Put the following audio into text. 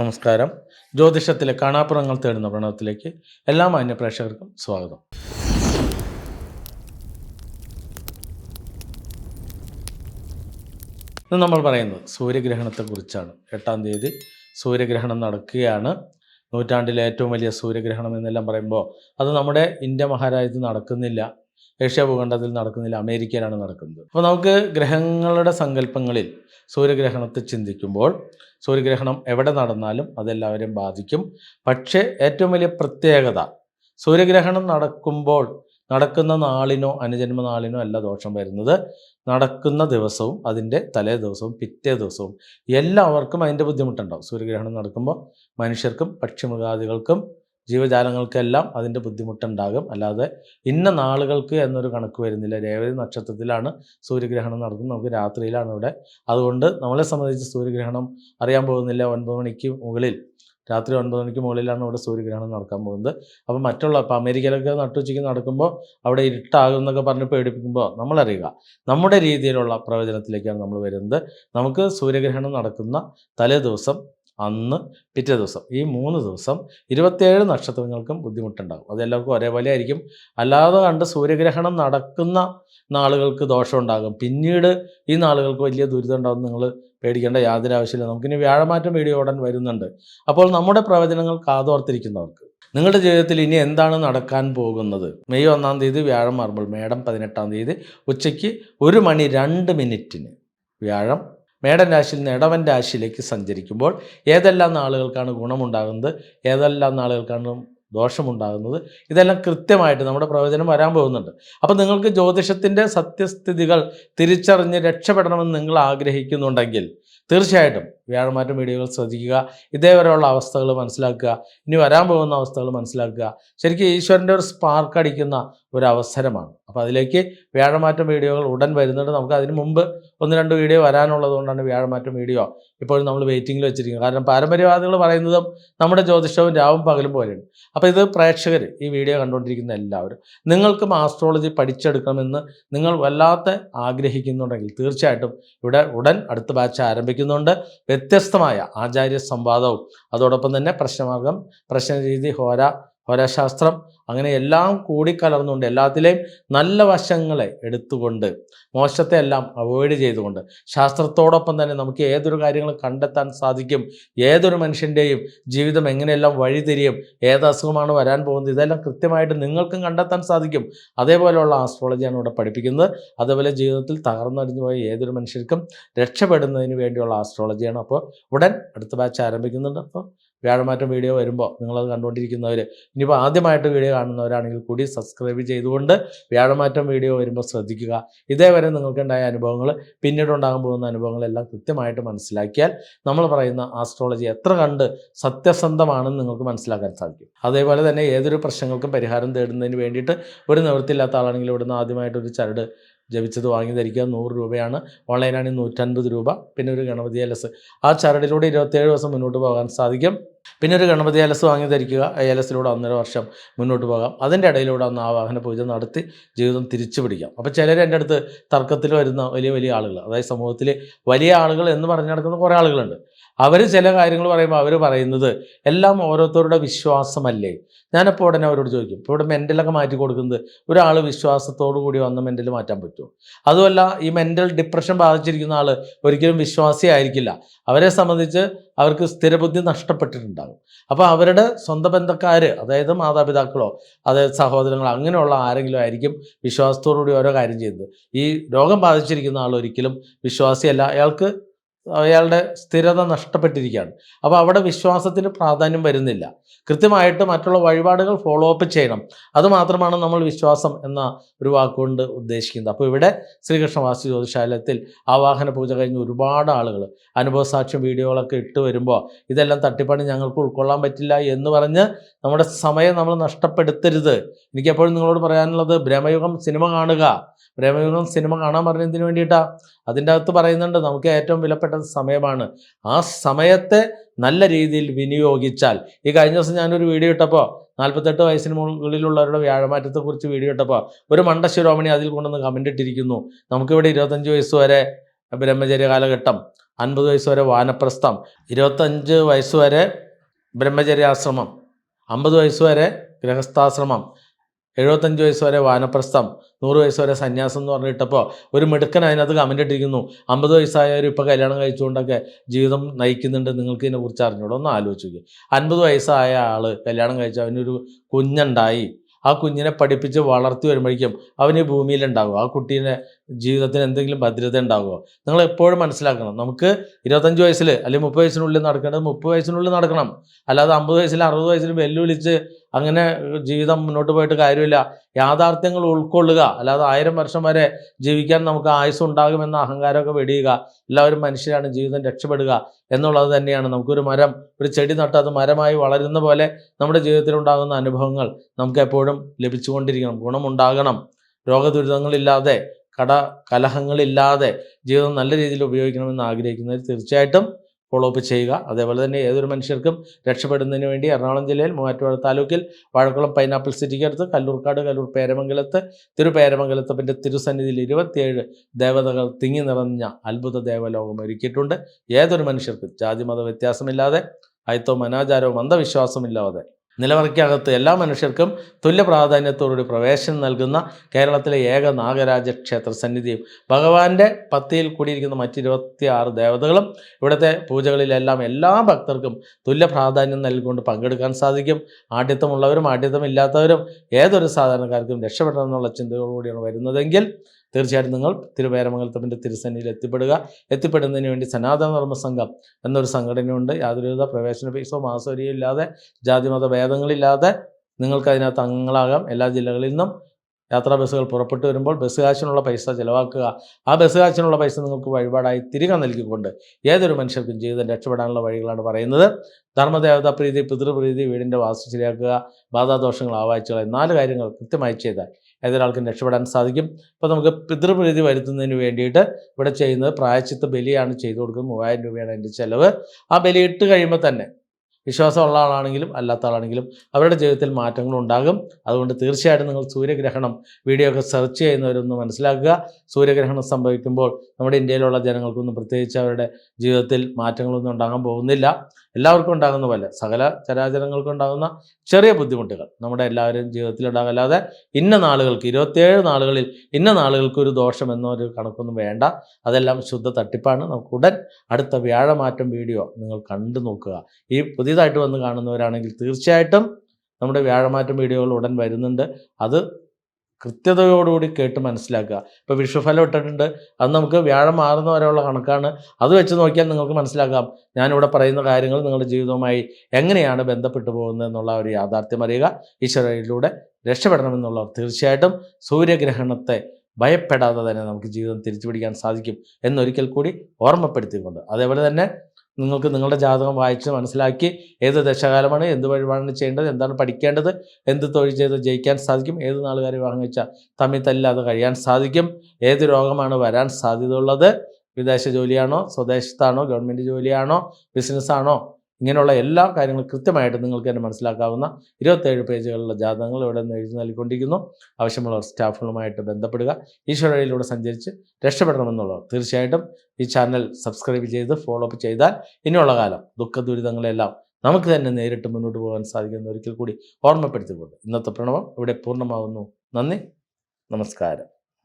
നമസ്കാരം. ജ്യോതിഷത്തിലെ കാണാപ്പുറങ്ങൾ തേടുന്ന പ്രണവത്തിലേക്ക് എല്ലാ മാന്യ പ്രേക്ഷകർക്കും സ്വാഗതം. ഇന്ന് നമ്മൾ പറയുന്നത് സൂര്യഗ്രഹണത്തെക്കുറിച്ചാണ്. എട്ടാം തീയതി സൂര്യഗ്രഹണം നടക്കുകയാണ്. നൂറ്റാണ്ടിലെ ഏറ്റവും വലിയ സൂര്യഗ്രഹണം എന്നെല്ലാം പറയുമ്പോൾ അത് നമ്മുടെ ഇന്ത്യ മഹാരാജ്യത്ത് നടക്കുന്നില്ല. ഏഷ്യ ഭൂഖണ്ഡത്തിൽ നടക്കുന്നില്ല അമേരിക്കയിലാണ് നടക്കുന്നത്. അപ്പോൾ നമുക്ക് ഗ്രഹങ്ങളുടെ സങ്കല്പങ്ങളിൽ സൂര്യഗ്രഹണത്തെ ചിന്തിക്കുമ്പോൾ സൂര്യഗ്രഹണം എവിടെ നടന്നാലും അതെല്ലാവരെയും ബാധിക്കും. പക്ഷേ ഏറ്റവും വലിയ പ്രത്യേകത സൂര്യഗ്രഹണം നടക്കുമ്പോൾ നടക്കുന്ന നാളിനോ അനുജന്മ നാളിനോ അല്ല ദോഷം വരുന്നത്. നടക്കുന്ന ദിവസവും അതിന്റെ തലേ ദിവസവും പിറ്റേ ദിവസവും എല്ലാവർക്കും അതിന്റെ ബുദ്ധിമുട്ടുണ്ടാവും. സൂര്യഗ്രഹണം നടക്കുമ്പോൾ മനുഷ്യർക്കും പക്ഷിമൃഗാദികൾക്കും ജീവജാലങ്ങൾക്കെല്ലാം അതിന്റെ ബുദ്ധിമുട്ടുണ്ടാകും. അല്ലാതെ ഇന്ന നാളുകൾക്ക് എന്നൊരു കണക്ക് വരുന്നില്ല. രേവതി നക്ഷത്രത്തിലാണ് സൂര്യഗ്രഹണം നടക്കുന്നത് നമുക്ക് രാത്രിയിലാണ് ഇവിടെ. അതുകൊണ്ട് നമ്മളെ സംബന്ധിച്ച് സൂര്യഗ്രഹണം അറിയാൻ പോകുന്നില്ല. ഒൻപത് മണിക്ക് മുകളിൽ രാത്രി ഒൻപത് മണിക്ക് മുകളിലാണ് ഇവിടെ സൂര്യഗ്രഹണം നടക്കാൻ പോകുന്നത്. അപ്പോൾ മറ്റുള്ള ഇപ്പോൾ അമേരിക്കയിലൊക്കെ നട്ടുച്ചയ്ക്ക് നടക്കുമ്പോൾ അവിടെ ഇരുട്ടാകും എന്നൊക്കെ പറഞ്ഞ് പേടിപ്പിക്കുമ്പോൾ നമ്മളറിയുക നമ്മുടെ രീതിയിലുള്ള പ്രവചനത്തിലേക്കാണ് നമ്മൾ വരുന്നത്. നമുക്ക് സൂര്യഗ്രഹണം നടക്കുന്ന തലേ ദിവസം അന്ന് പിറ്റേ ദിവസം ഈ മൂന്ന് ദിവസം ഇരുപത്തേഴ് നക്ഷത്രങ്ങൾക്കും ബുദ്ധിമുട്ടുണ്ടാകും. അതെല്ലാവർക്കും ഒരേപോലെ ആയിരിക്കും. അല്ലാതെ കണ്ട് സൂര്യഗ്രഹണം നടക്കുന്ന നാളുകൾക്ക് ദോഷമുണ്ടാകും. പിന്നീട് ഈ നാളുകൾക്ക് വലിയ ദുരിതം ഉണ്ടാകും നിങ്ങൾ പേടിക്കേണ്ട യാതൊരു ആവശ്യമില്ല. നമുക്കിനി വ്യാഴമാറ്റം വീഡിയോ ഉടൻ വരുന്നുണ്ട്. അപ്പോൾ നമ്മുടെ പ്രവചനങ്ങൾ കാതോർത്തിരിക്കുന്നവർക്ക് നിങ്ങളുടെ ജീവിതത്തിൽ ഇനി എന്താണ് നടക്കാൻ പോകുന്നത്? മെയ് ഒന്നാം തീയതി വ്യാഴം മാറുമ്പോൾ മേടം പതിനെട്ടാം തീയതി ഉച്ചയ്ക്ക് ഒരു മണി രണ്ട് മിനിറ്റിന് വ്യാഴം മേടൻ രാശിയിൽ നിന്ന് ഇടവൻ രാശിയിലേക്ക് സഞ്ചരിക്കുമ്പോൾ ഏതെല്ലാം നാളുകൾക്കാണ് ഗുണമുണ്ടാകുന്നത്? ഏതെല്ലാം നാളുകൾക്കാണ് ദോഷമുണ്ടാകുന്നത്. ഇതെല്ലാം കൃത്യമായിട്ട് നമ്മുടെ പ്രവചനം വരാൻ പോകുന്നുണ്ട്. അപ്പോൾ നിങ്ങൾക്ക് ജ്യോതിഷത്തിന്റെ സത്യസ്ഥിതികൾ തിരിച്ചറിഞ്ഞ് രക്ഷപ്പെടണമെന്ന് നിങ്ങൾ ആഗ്രഹിക്കുന്നുണ്ടെങ്കിൽ തീർച്ചയായിട്ടും വ്യാഴമാറ്റം വീഡിയോകൾ ശ്രദ്ധിക്കുക. ഇതേവരെയുള്ള അവസ്ഥകൾ മനസ്സിലാക്കുക. ഇനി വരാൻ പോകുന്ന അവസ്ഥകൾ മനസ്സിലാക്കുക. ശരിക്കും ഈശ്വരന്റെ ഒരു സ്പാർക്ക് അടിക്കുന്ന ഒരു അവസരമാണ്. അപ്പോൾ അതിലേക്ക് വ്യാഴമാറ്റം വീഡിയോകൾ ഉടൻ വരുന്നുണ്ട്. നമുക്ക് അതിന് മുമ്പ് ഒന്ന് രണ്ട് വീഡിയോ വരാനുള്ളത് കൊണ്ടാണ് വ്യാഴമാറ്റം വീഡിയോ ഇപ്പോഴും നമ്മൾ വെയിറ്റിംഗിൽ വെച്ചിരിക്കുന്നത്. കാരണം പാരമ്പര്യവാദികൾ പറയുന്നതും നമ്മുടെ ജ്യോതിഷവും രാവും പകലും പോലെയാണ്. അപ്പോൾ ഇത് പ്രേക്ഷകർ ഈ വീഡിയോ കണ്ടുകൊണ്ടിരിക്കുന്ന എല്ലാവരും നിങ്ങൾക്കും ആസ്ട്രോളജി പഠിച്ചെടുക്കണമെന്ന് നിങ്ങൾ വല്ലാത്ത ആഗ്രഹിക്കുന്നുണ്ടെങ്കിൽ തീർച്ചയായിട്ടും ഇവിടെ ഉടൻ അടുത്ത ബാച്ച് ആരംഭിക്കുന്നുണ്ട്. വ്യത്യസ്തമായ ആചാര്യ സംവാദവും അതോടൊപ്പം തന്നെ പ്രശ്നമാർഗം പ്രശ്നരീതി ഹോര ഹോരാശാസ്ത്രം അങ്ങനെ എല്ലാം കൂടിക്കലർന്നുകൊണ്ട് എല്ലാത്തിലെയും നല്ല വശങ്ങളെ എടുത്തുകൊണ്ട് മോശത്തെ എല്ലാം അവോയ്ഡ് ചെയ്തുകൊണ്ട് ശാസ്ത്രത്തോടൊപ്പം തന്നെ നമുക്ക് ഏതൊരു കാര്യങ്ങളും കണ്ടെത്താൻ സാധിക്കും. ഏതൊരു മനുഷ്യന്റെയും ജീവിതം എങ്ങനെയെല്ലാം വഴിതിരിയും ഏത് അസുഖമാണ് വരാൻ പോകുന്നത് ഇതെല്ലാം കൃത്യമായിട്ട് നിങ്ങൾക്കും കണ്ടെത്താൻ സാധിക്കും. അതേപോലെയുള്ള ആസ്ട്രോളജിയാണ് ഇവിടെ പഠിപ്പിക്കുന്നത്. അതേപോലെ ജീവിതത്തിൽ തകർന്നടിഞ്ഞു പോയ ഏതൊരു മനുഷ്യർക്കും രക്ഷപ്പെടുന്നതിന് വേണ്ടിയുള്ള ആസ്ട്രോളജിയാണ് അപ്പോൾ ഉടൻ അടുത്ത ബാച്ച് ആരംഭിക്കുന്നുണ്ട്. അപ്പോൾ വ്യാഴമാറ്റം വീഡിയോ വരുമ്പോൾ നിങ്ങളത് കണ്ടുകൊണ്ടിരിക്കുന്നവർ ഇനിയിപ്പോൾ ആദ്യമായിട്ട് വീഡിയോ കാണുന്നവരാണെങ്കിൽ കൂടി സബ്സ്ക്രൈബ് ചെയ്തുകൊണ്ട് വ്യാഴമാറ്റം വീഡിയോ വരുമ്പോൾ ശ്രദ്ധിക്കുക. ഇതേവരെ നിങ്ങൾക്കുണ്ടായ അനുഭവങ്ങൾ പിന്നീട് ഉണ്ടാകാൻ പോകുന്ന അനുഭവങ്ങളെല്ലാം കൃത്യമായിട്ട് മനസ്സിലാക്കിയാൽ നമ്മൾ പറയുന്ന ആസ്ട്രോളജി എത്ര കണ്ട് സത്യസന്ധമാണെന്ന് നിങ്ങൾക്ക് മനസ്സിലാക്കാൻ സാധിക്കും. അതേപോലെ തന്നെ ഏതൊരു പ്രശ്നങ്ങൾക്കും പരിഹാരം തേടുന്നതിന് വേണ്ടിയിട്ട് ഒരു നിവൃത്തിയില്ലാത്ത ആളാണെങ്കിൽ ഇവിടുന്ന് ആദ്യമായിട്ടൊരു ചരട് ജപിച്ചത് വാങ്ങി ധരിക്കുക നൂറ് രൂപയാണ്. ഓൺലൈനാണെങ്കിൽ നൂറ്റൻപത് രൂപ. പിന്നെ ഒരു ഗണപതി എലസ് ആ ചരടിലൂടെ ഇരുപത്തേഴ് ദിവസം മുന്നോട്ട് പോകാൻ സാധിക്കും. പിന്നെ ഒരു ഗണപതി ഏലസ് വാങ്ങി ധരിക്കുക. ആ എലസിലൂടെ ഒന്നര വർഷം മുന്നോട്ട് പോകാം. അതിന്റെ ഇടയിലൂടെ ഒന്ന് ആ വാഹന പൂജ നടത്തി ജീവിതം തിരിച്ചു പിടിക്കാം. അപ്പോൾ ചിലർ എന്റെ അടുത്ത് തർക്കത്തിൽ വരുന്ന വലിയ വലിയ ആളുകൾ അതായത് സമൂഹത്തിൽ വലിയ ആളുകൾ എന്ന് പറഞ്ഞു നടക്കുന്ന കുറേ ആളുകളുണ്ട്. അവർ ചില കാര്യങ്ങൾ പറയുമ്പോൾ അവർ പറയുന്നത് എല്ലാം ഓരോരുത്തരുടെ വിശ്വാസമല്ലേ? ഞാനപ്പോൾ ഉടനെ അവരോട് ചോദിക്കും. ഇപ്പോൾ ഇവിടെ മെന്റലൊക്കെ മാറ്റി കൊടുക്കുന്നത് ഒരാൾ വിശ്വാസത്തോടു കൂടി വന്ന് മെന്റൽ മാറ്റാൻ പറ്റുമോ? അതുമല്ല ഈ മെന്റൽ ഡിപ്രഷൻ ബാധിച്ചിരിക്കുന്ന ആൾ ഒരിക്കലും വിശ്വാസി ആയിരിക്കില്ല അവരെ സംബന്ധിച്ച് അവർക്ക് സ്ഥിരബുദ്ധി നഷ്ടപ്പെട്ടിട്ടുണ്ടാകും. അപ്പോൾ അവരുടെ സ്വന്തം ബന്ധക്കാർ അതായത് മാതാപിതാക്കളോ അതായത് സഹോദരങ്ങളോ അങ്ങനെയുള്ള ആരെങ്കിലും ആയിരിക്കും വിശ്വാസത്തോടുകൂടി ഓരോ കാര്യം ചെയ്യുന്നത്. ഈ രോഗം ബാധിച്ചിരിക്കുന്ന ആൾ ഒരിക്കലും വിശ്വാസിയല്ല. അയാൾക്ക് അയാളുടെ സ്ഥിരത നഷ്ടപ്പെട്ടിരിക്കുകയാണ്. അപ്പോൾ അവിടെ വിശ്വാസത്തിന് പ്രാധാന്യം വരുന്നില്ല. കൃത്യമായിട്ട് മറ്റുള്ള വഴിപാടുകൾ ഫോളോ അപ്പ് ചെയ്യണം. അതുമാത്രമാണ് നമ്മൾ വിശ്വാസം എന്ന ഒരു വാക്കുകൊണ്ട് ഉദ്ദേശിക്കുന്നത്. അപ്പോൾ ഇവിടെ ശ്രീകൃഷ്ണ വാസ്തു ജ്യോതിശാലയത്തിൽ ആവാഹന പൂജ കഴിഞ്ഞ് ഒരുപാട് ആളുകൾ അനുഭവസാക്ഷ്യം വീഡിയോകളൊക്കെ ഇട്ട് വരുമ്പോൾ ഇതെല്ലാം തട്ടിപ്പണി ഞങ്ങൾക്ക് ഉൾക്കൊള്ളാൻ പറ്റില്ല എന്ന് പറഞ്ഞ് നമ്മുടെ സമയം നമ്മൾ നഷ്ടപ്പെടുത്തരുത്. എനിക്കെപ്പോഴും നിങ്ങളോട് പറയാനുള്ളത് ബ്രഹ്മയുഗം സിനിമ കാണുക. ബ്രഹ്മയുഗം സിനിമ കാണാൻ പറഞ്ഞതിന് വേണ്ടിയിട്ടാണ് അതിന്റെ അകത്ത് പറയുന്നുണ്ട് നമുക്ക് ഏറ്റവും വിലപ്പെട്ട സമയമാണ്. ആ സമയത്തെ നല്ല രീതിയിൽ വിനിയോഗിച്ചാൽ. ഈ കഴിഞ്ഞ ദിവസം ഞാനൊരു വീഡിയോ ഇട്ടപ്പോൾ നാൽപ്പത്തെട്ട് വയസ്സിന് മുകളിലുള്ളവരുടെ വ്യാഴമാറ്റത്തെക്കുറിച്ച് വീഡിയോ ഇട്ടപ്പോൾ ഒരു മണ്ട ശിരോമണി അതിൽ കൊണ്ടുവന്ന് കമന്റ് ഇട്ടിരിക്കുന്നു. നമുക്കിവിടെ ഇരുപത്തഞ്ച് വയസ്സ് വരെ ബ്രഹ്മചര്യ കാലഘട്ടം അൻപത് വയസ്സ് വരെ വാനപ്രസ്ഥം ഇരുപത്തഞ്ച് വയസ്സ് വരെ ബ്രഹ്മചര്യാശ്രമം അമ്പത് വയസ്സ് വരെ ഗൃഹസ്ഥാശ്രമം എഴുപത്തഞ്ച് വയസ്സ് വരെ വാനപ്രസ്ഥം നൂറ് വയസ്സ് വരെ സന്യാസം എന്ന് പറഞ്ഞിട്ടപ്പോൾ ഒരു മിടുക്കൻ അതിനകത്ത് കമന്റ് ഇട്ടിരിക്കുന്നു. അമ്പത് വയസ്സായവർ ഇപ്പോൾ കല്യാണം കഴിച്ചുകൊണ്ടൊക്കെ ജീവിതം നയിക്കുന്നുണ്ട് നിങ്ങൾക്ക് ഇതിനെക്കുറിച്ച് അറിഞ്ഞോളൂ ഒന്ന് ആലോചിച്ച് നോക്കി അൻപത് വയസ്സായ ആൾ കല്യാണം കഴിച്ച അവനൊരു കുഞ്ഞുണ്ടായി. ആ കുഞ്ഞിനെ പഠിപ്പിച്ച് വളർത്തി വരുമ്പോഴേക്കും അവന് ഈ ഭൂമിയിലുണ്ടാകും ആ കുട്ടീനെ ജീവിതത്തിന് എന്തെങ്കിലും ഭദ്രത ഉണ്ടാകുമോ നിങ്ങൾ എപ്പോഴും മനസ്സിലാക്കണം. നമുക്ക് ഇരുപത്തഞ്ച് വയസ്സിൽ അല്ലെങ്കിൽ മുപ്പത് വയസ്സിനുള്ളിൽ നടക്കേണ്ടത് മുപ്പത് വയസ്സിനുള്ളിൽ നടക്കണം. അല്ലാതെ അമ്പത് വയസ്സിൽ അറുപത് വയസ്സിൽ വെല്ലുവിളിച്ച് അങ്ങനെ ജീവിതം മുന്നോട്ട് പോയിട്ട് കാര്യമില്ല. യാഥാർത്ഥ്യങ്ങൾ ഉൾക്കൊള്ളുക. അല്ലാതെ ആയിരം വർഷം വരെ ജീവിക്കാൻ നമുക്ക് ആയുസ് ഉണ്ടാകുമെന്ന അഹങ്കാരമൊക്കെ വെടിയുക. എല്ലാവരും മനുഷ്യരാണ് ജീവിതം രക്ഷപ്പെടുക എന്നുള്ളത് തന്നെയാണ്. നമുക്കൊരു മരം ഒരു ചെടി നട്ട് അത് മരമായി വളരുന്ന പോലെ നമ്മുടെ ജീവിതത്തിൽ ഉണ്ടാകുന്ന അനുഭവങ്ങൾ നമുക്ക് എപ്പോഴും ലഭിച്ചുകൊണ്ടിരിക്കണം. ഗുണമുണ്ടാകണം. രോഗദുരിതങ്ങളില്ലാതെ കട കലഹങ്ങളില്ലാതെ ജീവിതം നല്ല രീതിയിൽ ഉപയോഗിക്കണമെന്ന് ആഗ്രഹിക്കുന്നവർ തീർച്ചയായിട്ടും ഫോളോ അപ്പ് ചെയ്യുക. അതേപോലെ തന്നെ ഏതൊരു മനുഷ്യർക്കും രക്ഷപ്പെടുന്നതിന് വേണ്ടി എറണാകുളം ജില്ലയിൽ മൂവാറ്റുപുഴ താലൂക്കിൽ വാഴക്കുളം പൈനാപ്പിൾ സിറ്റിക്ക് അടുത്ത് കല്ലൂർക്കാട് കല്ലൂർ പേരമംഗലത്ത് തിരുപേരമംഗലത്തപ്പന്റെ തിരുസന്നിധിയിൽ ഇരുപത്തിയേഴ് ദേവതകൾ തിങ്ങി നിറഞ്ഞ അത്ഭുത ദേവലോകം ഒരുക്കിയിട്ടുണ്ട്. ഏതൊരു മനുഷ്യർക്കും ജാതി മത വ്യത്യാസമില്ലാതെ അയത്തവും അനാചാരവും അന്ധവിശ്വാസമില്ലാതെ നിലവറയ്ക്കകത്ത് എല്ലാ മനുഷ്യർക്കും തുല്യ പ്രാധാന്യത്തോടുകൂടി പ്രവേശനം നൽകുന്ന കേരളത്തിലെ ഏക നാഗരാജ ക്ഷേത്ര സന്നിധിയും ഭഗവാന്റെ പത്തിയിൽ കൂടിയിരിക്കുന്ന മറ്റ് ഇരുപത്തി ആറ് ദേവതകളും ഇവിടുത്തെ പൂജകളിലെല്ലാം എല്ലാ ഭക്തർക്കും തുല്യ പ്രാധാന്യം നൽകിക്കൊണ്ട് പങ്കെടുക്കാൻ സാധിക്കും. ആഢ്യത്വമുള്ളവരും ആഢ്യത്വമില്ലാത്തവരും ഏതൊരു സാധാരണക്കാർക്കും രക്ഷപ്പെടണം എന്നുള്ള ചിന്തയോടുകൂടിയാണ് വരുന്നതെങ്കിൽ തീർച്ചയായിട്ടും നിങ്ങൾ തിരുവേരമംഗലത്തപ്പന്റെ തിരുസന്നിയിൽ എത്തിപ്പെടുക. എത്തിപ്പെടുന്നതിന് വേണ്ടി സനാതന ധർമ്മ സംഘം എന്നൊരു സംഘടനയുണ്ട്. യാതൊരുവിധ പ്രവേശന ഫീസോ മാസവരിയോ ഇല്ലാതെ ജാതിമത ഭേദങ്ങളില്ലാതെ നിങ്ങൾക്ക് അതിനകത്ത് അംഗങ്ങളാകാം. എല്ലാ ജില്ലകളിൽ നിന്നും യാത്രാ ബസ്സുകൾ പുറപ്പെട്ടു വരുമ്പോൾ ബസ് കാശിനുള്ള പൈസ ചിലവാക്കുക. ആ ബസ് കാശിനുള്ള പൈസ നിങ്ങൾക്ക് വഴിപാടായി തിരികെ നൽകിക്കൊണ്ട് ഏതൊരു മനുഷ്യർക്കും ജീവിതം രക്ഷപ്പെടാനുള്ള വഴികളാണ് പറയുന്നത്. ധർമ്മദേവത പ്രീതി പിതൃപ്രീതി വീടിന്റെ വാസ്തു ശരിയാക്കുക ബാധാദോഷങ്ങൾ ആവാഴ്ചകൾ നാല് കാര്യങ്ങൾ കൃത്യമായി ചെയ്താൽ ഏതൊരാൾക്കും രക്ഷപ്പെടാൻ സാധിക്കും. അപ്പോൾ നമുക്ക് പിതൃപ്രീതി വരുത്തുന്നതിന് വേണ്ടിയിട്ട് ഇവിടെ ചെയ്യുന്നത് പ്രായച്ചിത്ത ബലിയാണ് ചെയ്തു കൊടുക്കുന്നത്. മൂവായിരം രൂപയാണ് അതിന്റെ ചിലവ്. ആ ബലി ഇട്ട് കഴിയുമ്പോൾ തന്നെ വിശ്വാസമുള്ള ആളാണെങ്കിലും അല്ലാത്ത ആളാണെങ്കിലും അവരുടെ ജീവിതത്തിൽ മാറ്റങ്ങൾ ഉണ്ടാകും അതുകൊണ്ട് തീർച്ചയായിട്ടും നിങ്ങൾ സൂര്യഗ്രഹണം വീഡിയോ ഒക്കെ സെർച്ച് ചെയ്യുന്നവരൊന്ന് മനസ്സിലാക്കുക. സൂര്യഗ്രഹണം സംഭവിക്കുമ്പോൾ നമ്മുടെ ഇന്ത്യയിലുള്ള ജനങ്ങൾക്കൊന്നും പ്രത്യേകിച്ച് അവരുടെ ജീവിതത്തിൽ മാറ്റങ്ങളൊന്നും ഉണ്ടാകാൻ പോകുന്നില്ല. എല്ലാവർക്കും ഉണ്ടാകുന്ന പോലെ സകല ചരാചരങ്ങൾക്കും ഉണ്ടാകുന്ന ചെറിയ ബുദ്ധിമുട്ടുകൾ നമ്മുടെ എല്ലാവരും ജീവിതത്തിൽ ഉണ്ടാകല്ലാതെ ഇന്ന നാളുകൾക്ക് ഇരുപത്തിയേഴ് നാളുകളിൽ ഇന്ന നാളുകൾക്ക് ഒരു ദോഷം എന്നൊരു കണക്കൊന്നും വേണ്ട. അതെല്ലാം ശുദ്ധ തട്ടിപ്പാണ്. നമുക്ക് ഉടൻ അടുത്ത വ്യാഴമാറ്റം വീഡിയോ നിങ്ങൾ കണ്ടു നോക്കുക ഈ പുതിയതായിട്ട് വന്ന് കാണുന്നവരാണെങ്കിൽ തീർച്ചയായിട്ടും നമ്മുടെ വ്യാഴമാറ്റം വീഡിയോകൾ ഉടൻ വരുന്നുണ്ട്. അത് കൃത്യതയോടുകൂടി കേട്ട് മനസ്സിലാക്കുക. ഇപ്പോൾ വിഷുഫലം ഇട്ടിട്ടുണ്ട്. അത് നമുക്ക് വ്യാഴം മാറുന്ന വരെയുള്ള കണക്കാണ്. അത് വെച്ച് നോക്കിയാൽ നിങ്ങൾക്ക് മനസ്സിലാക്കാം. ഞാനിവിടെ പറയുന്ന കാര്യങ്ങൾ നിങ്ങളുടെ ജീവിതവുമായി എങ്ങനെയാണ് ബന്ധപ്പെട്ടു പോകുന്നത് എന്നുള്ള ഒരു യാഥാർത്ഥ്യം അറിയുക. ഈശ്വരയിലൂടെ രക്ഷപ്പെടണമെന്നുള്ളവർ തീർച്ചയായിട്ടും സൂര്യഗ്രഹണത്തെ ഭയപ്പെടാതെ തന്നെ നമുക്ക് ജീവിതം തിരിച്ചു പിടിക്കാൻ സാധിക്കും എന്നൊരിക്കൽ കൂടി ഓർമ്മപ്പെടുത്തിക്കൊണ്ട് അതേപോലെ തന്നെ നിങ്ങൾക്ക് നിങ്ങളുടെ ജാതകം വായിച്ച് മനസ്സിലാക്കി ഏത് ദശകാലമാണ് എന്ത് വഴിപാടാണ് ചെയ്യേണ്ടത് എന്താണ് പഠിക്കേണ്ടത് എന്ത് തൊഴിൽ ചെയ്ത് ജയിക്കാൻ സാധിക്കും ഏത് നാളുകാർ വിവാഹം വെച്ചാൽ തമ്മിൽ തല്ലാതെ കഴിയാൻ സാധിക്കും ഏത് രോഗമാണ് വരാൻ സാധ്യതയുള്ളത് വിദേശ ജോലിയാണോ സ്വദേശത്താണോ ഗവൺമെന്റ് ജോലിയാണോ ബിസിനസ്സാണോ ഇങ്ങനെയുള്ള എല്ലാ കാര്യങ്ങളും കൃത്യമായിട്ട് നിങ്ങൾക്ക് തന്നെ മനസ്സിലാക്കാവുന്ന ഇരുപത്തേഴ് പേജുകളിലുള്ള ജാതകങ്ങൾ ഇവിടെ നിന്ന് എഴുതി നൽകിക്കൊണ്ടിരിക്കുന്നു. ആവശ്യമുള്ള സ്റ്റാഫുകളുമായിട്ട് ബന്ധപ്പെടുക. ഈശ്വരയിലൂടെ സഞ്ചരിച്ച് രക്ഷപ്പെടണമെന്നുള്ളവർ തീർച്ചയായിട്ടും ഈ ചാനൽ സബ്സ്ക്രൈബ് ചെയ്ത് ഫോളോ അപ്പ് ചെയ്താൽ ഇനിയുള്ള കാലം ദുഃഖ ദുരിതങ്ങളെല്ലാം നമുക്ക് തന്നെ നേരിട്ട് മുന്നോട്ട് പോകാൻ സാധിക്കുന്ന ഒരിക്കൽ കൂടി ഓർമ്മപ്പെടുത്തിക്കൊണ്ട് ഇന്നത്തെ പ്രണവം ഇവിടെ പൂർണമാകുന്നു നന്ദി. നമസ്കാരം.